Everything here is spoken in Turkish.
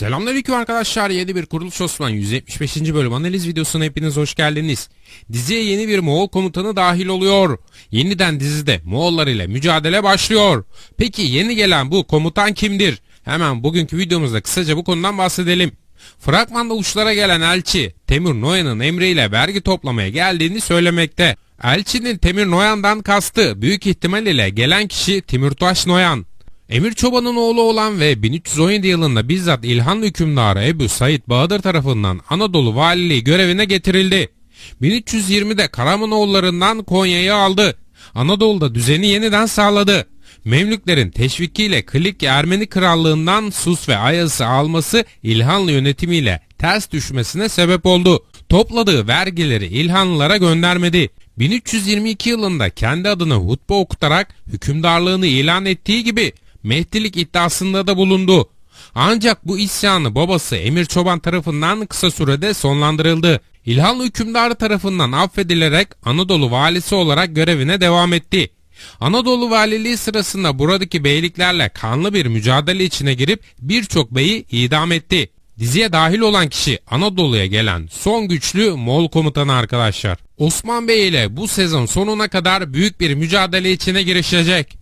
Selamünaleyküm arkadaşlar. Yeni bir Kuruluş Osman 175. bölüm analiz videosuna hepiniz hoş geldiniz. Diziye yeni bir Moğol komutanı dahil oluyor. Yeniden dizide Moğollar ile mücadele başlıyor. Peki yeni gelen bu komutan kimdir? Hemen bugünkü videomuzda kısaca bu konudan bahsedelim. Fragmanda uçlara gelen elçi Temür Noyan'ın emriyle vergi toplamaya geldiğini söylemekte. Elçinin Temür Noyan'dan kastı büyük ihtimal ile gelen kişi Timurtaş Noyan. Emir Çoban'ın oğlu olan ve 1317 yılında bizzat İlhanlı hükümdarı Ebu Said Bahadır tarafından Anadolu valiliği görevine getirildi. 1320'de Karamanoğullarından Konya'yı aldı. Anadolu'da düzeni yeniden sağladı. Memlüklerin teşvikiyle Klikya Ermeni Krallığından Sus ve Ayas'ı alması İlhanlı yönetimiyle ters düşmesine sebep oldu. Topladığı vergileri İlhanlılara göndermedi. 1322 yılında kendi adına hutbe okutarak hükümdarlığını ilan ettiği gibi Mehdilik iddiasında da bulundu. Ancak bu isyanı babası Emir Çoban tarafından kısa sürede sonlandırıldı. İlhanlı hükümdarı tarafından affedilerek Anadolu valisi olarak görevine devam etti. Anadolu valiliği sırasında buradaki beyliklerle kanlı bir mücadele içine girip birçok beyi idam etti. Diziye dahil olan kişi Anadolu'ya gelen son güçlü Moğol komutanı arkadaşlar. Osman Bey ile bu sezon sonuna kadar büyük bir mücadele içine girişecek.